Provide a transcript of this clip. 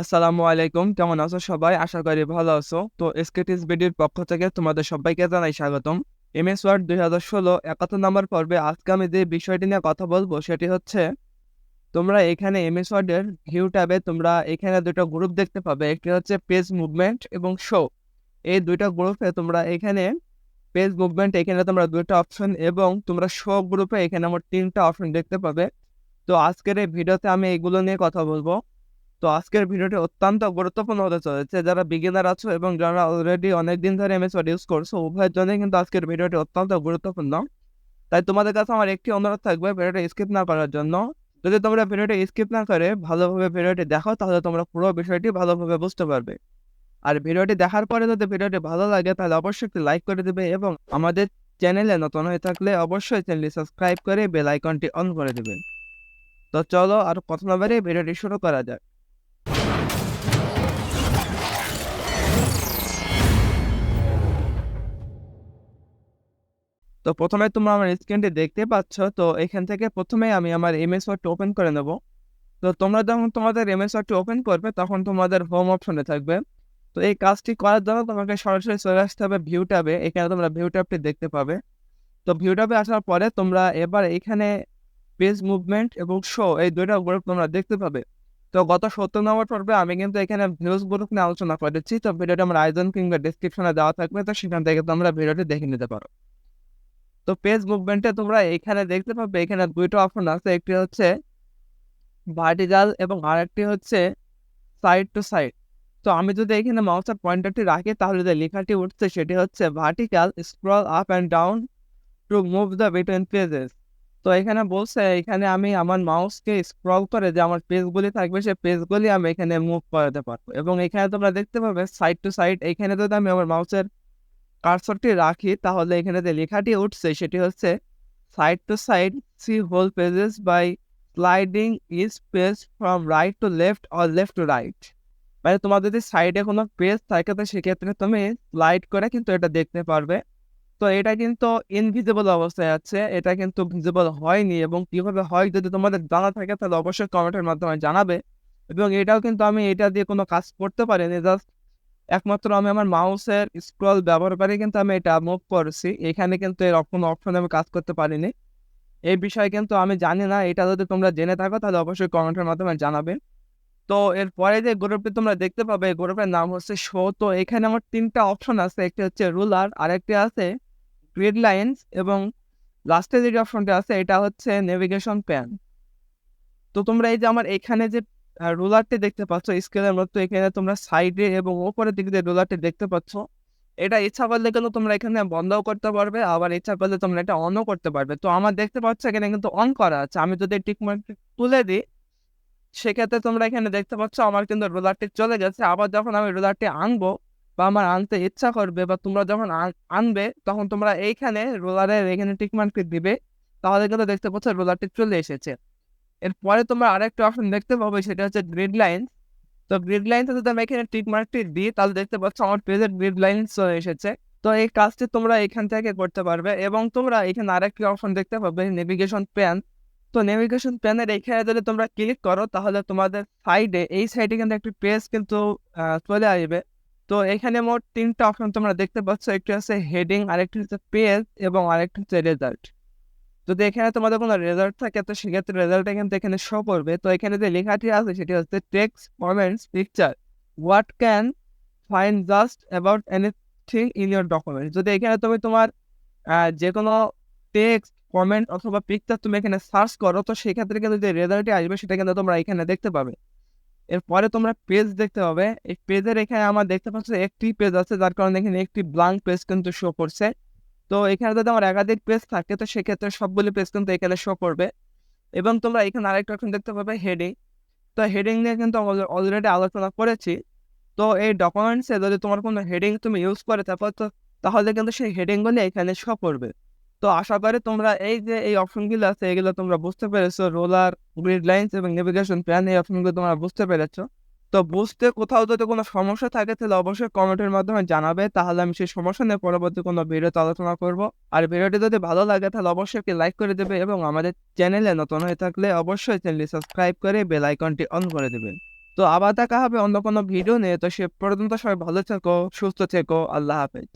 আসসালামু আলাইকুম। কেমন আছো সবাই? আশা করি ভালো আছো। তো এসকেটিস বিডির পক্ষ থেকে তোমাদের সবাইকে জানাই স্বাগতম। এমএস ওয়ার্ড দুই হাজার ষোলো একাত্তর নম্বর পর্বে আজকে আমি যে বিষয়টি নিয়ে কথা বলব সেটি হচ্ছে, তোমরা এখানে এমএস ওয়ার্ডের ভিউ ট্যাবে তোমরা এখানে দুটো গ্রুপ দেখতে পাবে। একটি হচ্ছে পেজ মুভমেন্ট এবং শো এই দুইটা গ্রুপে তোমরা এখানে পেজ মুভমেন্ট এখানে তোমরা দুইটা অপশন এবং তোমরা শো গ্রুপে এখানে আমার তিনটা অপশন দেখতে পাবে। তো আজকের এই ভিডিওতে আমি এগুলো নিয়ে কথা বলব। তো আজকের ভিডিওটি অত্যন্ত গুরুত্বপূর্ণ হতে চলেছে। যারা বিগিনার আছো এবং যারা অলরেডি অনেক দিন ধরে এমএস ওয়ার্ড ইউজ করছ, উভয়ের জন্য কিন্তু আজকের ভিডিওটি অত্যন্ত গুরুত্বপূর্ণ। তাই তোমাদের কাছে আমার একটি অনুরোধ থাকবে ভিডিওটি স্কিপ না করার জন্য। যদি তোমরা ভিডিওটি স্কিপ না করে ভালোভাবে ভিডিওটি দেখো, তাহলে তোমরা পুরো বিষয়টি ভালোভাবে বুঝতে পারবে। আর ভিডিওটি দেখার পরে যদি ভিডিওটি ভালো লাগে, তাহলে অবশ্যই একটি লাইক করে দেবে এবং আমাদের চ্যানেলে নতুন হয়ে থাকলে অবশ্যই চ্যানেলটি সাবস্ক্রাইব করে বেল আইকনটি অন করে দেবে। তো চলো আর কথা না ভিডিওটি শুরু করা যাক। তো প্রথমে তোমরা আমার স্ক্রিনটি দেখতে পাচ্ছ, তো এখান থেকে প্রথমে আমি আমার এমএস ওয়ার্ডটি ওপেন করে নেব। তো তোমরা যখন তোমাদের এমএস ওয়ার্ডটি ওপেন করবে, তখন তোমাদের হোম অপশনে থাকবে। তো এই কাজটি করার জন্য তোমাকে সরাসরি চলে আসতে হবে ভিউ ট্যাবে। এখানে তোমরা ভিউ ট্যাবটি দেখতে পাবে। তো ভিউ ট্যাবে আসার পরে তোমরা এবার এখানে পেজ মুভমেন্ট এবং শো এই দুইটা গ্রুপ তোমরা দেখতে পাবে। তো গত সত্তর নম্বর পর্বে আমি কিন্তু এখানে ভিউজ গ্রুপ নিয়ে আলোচনা করেছি। তো ভিডিওটা আমার আয়োজন কিংবা ডিসক্রিপশনে দেওয়া থাকবে, তো সেখান থেকে তোমরা ভিডিওটি দেখে নিতে পারো। তো পেজ মুভমেন্টে তোমরা এখানে দেখতে পাবে, এখানে দুইটা অপশন আছে, একটি হচ্ছে ভার্টিক্যাল এবং আরেকটি হচ্ছে সাইড টু সাইড তো আমি যদি এখানে মাউসের পয়েন্টারটি রাখি, তাহলে যে লেখাটি উঠছে সেটি হচ্ছে vertical scroll up and down to move the between pages তো এখানে বলছে, এখানে আমি আমার মাউসকে স্ক্রল করে যে আমার পেজগুলি থাকবে, সেই পেজগুলি আমি এখানে মুভ করাতে পারব। এবং এখানে তোমরা দেখতে পাবে সাইড টু সাইড এখানে যদি আমি আমার মাউসের কার্সরটি রাখি, তাহলে এখানে যে লেখাটি উঠছে সেটি হচ্ছে side to side see whole pages by sliding is page from right to left or left to right মানে তোমার যদি সাইডে কোনো পেজ থাকে, তো সেক্ষেত্রে তুমি স্লাইড করে কিন্তু এটা দেখতে পারবে। তো এটা কিন্তু ইনভিজিবল অবস্থায় আছে, এটা কিন্তু ভিজিবল হয়নি এবং কীভাবে হয় যদি তোমাদের জানা থাকে, তাহলে অবশ্যই কমেন্টের মাধ্যমে জানাবে। এবং এটাও কিন্তু আমি এটা দিয়ে কোনো কাজ করতে পারিনি জাস্ট একমাত্র আমি আমার মাউসের স্ক্রল ব্যবহার করে কিন্তু আমি এটা মুভ করছি। এখানে কিন্তু এর কোনো অপশন আমি কাজ করতে পারিনি। এই বিষয়ে কিন্তু আমি জানি না, এটা যদি তোমরা জেনে থাকো তাহলে অবশ্যই কমেন্টের মাধ্যমে জানাবে। তো এরপরে যে গ্রুপটি তোমরা দেখতে পাবে গ্রুপের নাম হচ্ছে শো তো এখানে আমার তিনটা অপশন আছে, একটি হচ্ছে রুলার আরেকটি আছে গ্রিড লাইন্স এবং লাস্টে যে অপশনটা আছে, এটা হচ্ছে নেভিগেশন প্যান তো তোমরা এই যে আমার এখানে যে রোলারটি দেখতে পাচ্ছ স্কেলের মতো এখানে তোমরা সাইডে এবং ওপরের দিকে যে রোলারটি দেখতে পাচ্ছ। এটা ইচ্ছা করলে কিন্তু তোমরা এখানে বন্ধও করতে পারবে, আবার ইচ্ছা করলে তোমরা এটা অনও করতে পারবে। তো আমার দেখতে পাচ্ছ, এখানে কিন্তু অন করা আছে। আমি যদি টিক মার্কটি তুলে দিই, সেক্ষেত্রে তোমরা এখানে দেখতে পাচ্ছ, আমার কিন্তু রোলারটি চলে গেছে। আবার যখন আমি রোলারটি আনব বা আমার আনতে ইচ্ছা করবে বা তোমরা যখন আনবে, তখন তোমরা এইখানে রোলারের এখানে টিক মার্কটি দিবে। তাহলে কিন্তু দেখতে পাচ্ছ রোলারটি চলে এসেছে। এরপরে তোমরা আরেকটা অপশন দেখতে পাবে, সেটা হচ্ছে গ্রিড লাইন তো গ্রিড লাইনটা যদি আমি এখানে টিক মার্কটি দিই তাহলে দেখতে পাচ্ছ আমার পেজের গ্রিড লাইন চলে এসেছে। তো এই কাজটি তোমরা এখান থেকে করতে পারবে এবং তোমরা এখানে আরেকটি অপশন দেখতে পাবে নেভিগেশন প্যান তো নেভিগেশন প্যানের এখানে যদি তোমরা ক্লিক করো, তাহলে তোমাদের সাইডে এই সাইডে কিন্তু একটি পেজ কিন্তু চলে আসবে। তো এখানে মোট তিনটা অপশন তোমরা দেখতে পাচ্ছ, একটি হচ্ছে হেডিং আরেকটি হচ্ছে পেজ এবং আরেকটি হচ্ছে রেজাল্ট যদি এখানে তোমাদের কোনো রেজাল্ট থাকে, তো সেক্ষেত্রে রেজাল্টটা কিন্তু এখানে শো করবে। তো এখানে যে লেখাটি আছে, সেটি হচ্ছে text comments picture what can find just about anything in your document যদি এখানে তুমি তোমার যে কোনো টেক্সট কমেন্ট অথবা পিকচার তুমি এখানে সার্চ করো, তো সেক্ষেত্রে কিন্তু যে রেজাল্টটি আসবে, সেটা কিন্তু তোমরা এখানে দেখতে পাবে। এরপরে তোমরা পেজ দেখতে পাবে। এই পেজের এখানে আমার দেখতে পাচ্ছ একটি পেজ আছে, যার কারণে এখানে একটি ব্লাঙ্ক পেজ কিন্তু শো করছে। তো এখানে যদি আমার একাধিক পেজ থাকে, তো সেক্ষেত্রে সবগুলি পেজ কিন্তু এখানে শো করবে। এবং তোমরা এখানে আরেকটা অপশন দেখতে পাবে হেডিং তো হেডিং নিয়ে কিন্তু অলরেডি আলোচনা করেছি। তো এই ডকুমেন্টসে যদি তোমার কোনো হেডিং তুমি ইউজ করে থাকো, তো তাহলে কিন্তু সেই হেডিংগুলি এখানে শো করবে। তো আশা করি তোমরা এই যে এই অপশনগুলো আছে, এগুলো তোমরা বুঝতে পেরেছ। রোলার গ্রিড লাইন্স এবং নেভিগেশন প্ল্যান এই অপশনগুলো তোমরা বুঝতে পেরেছ। তো বুঝতে কোথাও যদি কোনো সমস্যা থাকে তাহলে অবশ্যই কমেন্টের মাধ্যমে জানাবে তাহলে আমি সেই সমস্যা নিয়ে পরবর্তী কোনো ভিডিওতে আলোচনা করব আর ভিডিওটি যদি ভালো লাগে তাহলে অবশ্যই একটি লাইক করে দেবে এবং আমাদের চ্যানেলে নতুন হয়ে থাকলে অবশ্যই চ্যানেলটি সাবস্ক্রাইব করে বেল আইকনটি অন করে দেবেন তো আবার দেখা হবে অন্য কোনো ভিডিও নিয়ে। তো সে পর্যন্ত সবাই ভালো থেকো, সুস্থ থেকো। আল্লাহ হাফেজ।